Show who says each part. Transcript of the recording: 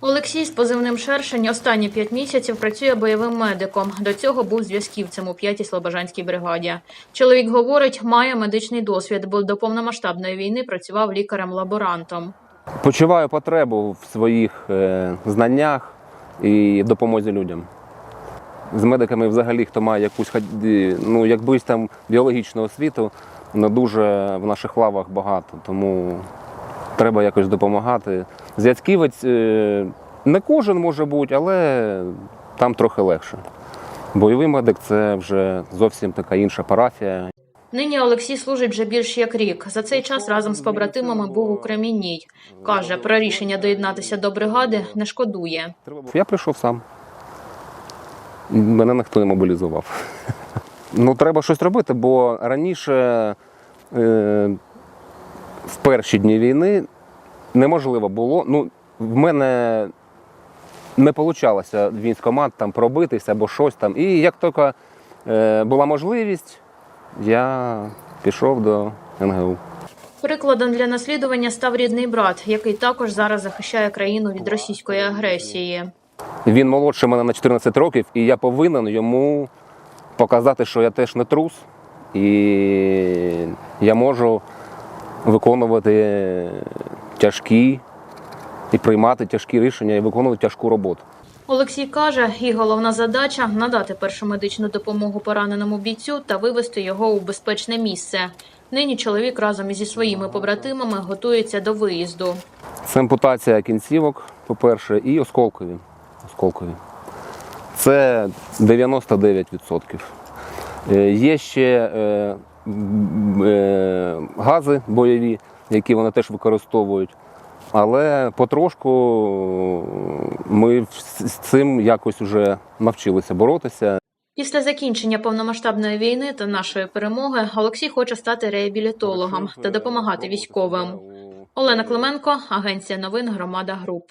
Speaker 1: Олексій з позивним Шершень останні п'ять місяців працює бойовим медиком. До цього був зв'язківцем у 5-й Слобожанській бригаді. Чоловік говорить, має медичний досвід, бо до повномасштабної війни працював лікарем-лаборантом.
Speaker 2: Почуваю потребу в своїх е, знаннях і допомозі людям. З медиками, взагалі, хто має якусь ході- ну, якбись там біологічну освіту, не дуже в наших лавах багато, тому треба якось допомагати. Зв'язківець не кожен може бути, але там трохи легше. Бойовий медик це вже зовсім така інша парафія.
Speaker 1: Нині Олексій служить вже більш як рік. За цей час разом з побратимами був у Кремінній. Каже, про рішення доєднатися до бригади не шкодує.
Speaker 2: Я прийшов сам. Мене ніхто не мобілізував. Ну, треба щось робити, бо раніше, е, в перші дні війни, неможливо було. Ну, в мене не вийшло військкомат там пробитися або щось там. І як тільки е, була можливість, я пішов до НГУ.
Speaker 1: Прикладом для наслідування став рідний брат, який також зараз захищає країну від російської агресії.
Speaker 2: Він молодший мене на 14 років, і я повинен йому показати, що я теж не трус, і я можу виконувати тяжкі і приймати тяжкі рішення і виконувати тяжку роботу.
Speaker 1: Олексій каже, і головна задача надати першу медичну допомогу пораненому бійцю та вивести його у безпечне місце. Нині чоловік разом ізі своїми побратимами готується до виїзду.
Speaker 2: Це ампутація кінцівок, по-перше, і осколкові. осколкові. Це 99%. Е, Є ще е, е, гази бойові, які вони теж використовують. Але потрошку ми з цим якось вже навчилися боротися.
Speaker 1: Після закінчення повномасштабної війни та нашої перемоги Олексій хоче стати реабілітологом та допомагати військовим. Олена Клименко, агенція новин Громада Груп.